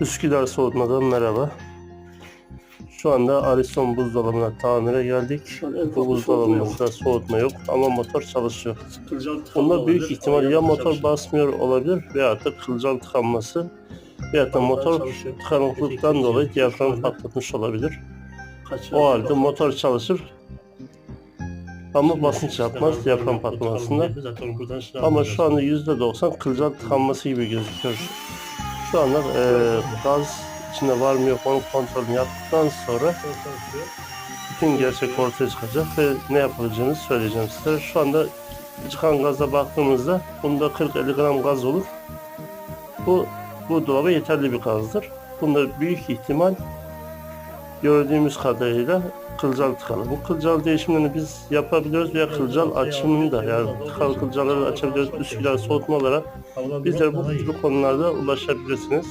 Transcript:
Üsküdar Soğutmadan merhaba. Şu anda Ariston buzdolabına tamire geldik. Bu buzdolabımızda soğutma yok ama motor çalışıyor. Bunda büyük ihtimal ya motor basmıyor olabilir veya da kılcal tıkanması veya da motor tıkanıklıktan dolayı diyafram patlatmış olabilir. O halde motor çalışır ama basınç yapmaz diyafram patlamasında. Ama şu anda %90 kılcal tıkanması gibi gözüküyor. Şu anda eee gaz içinde var mı yok onun kontrolünü yaptıktan sonra bütün gerçek ortaya çıkacak ve ne yapılacağını söyleyeceğim size. Şu anda çıkan gaza baktığımızda bunda 40-50 gram gaz olur. Bu bu dolaba yeterli bir gazdır. Bunda büyük ihtimal gördüğümüz kadarıyla kılcal tıkalı. Bu kılcal değişimlerini biz yapabiliyoruz veya kılcal açımını da yani tıkalı kılcalları açabiliyoruz. Üsküdar soğutma olarak bizlere bu konularda ulaşabilirsiniz.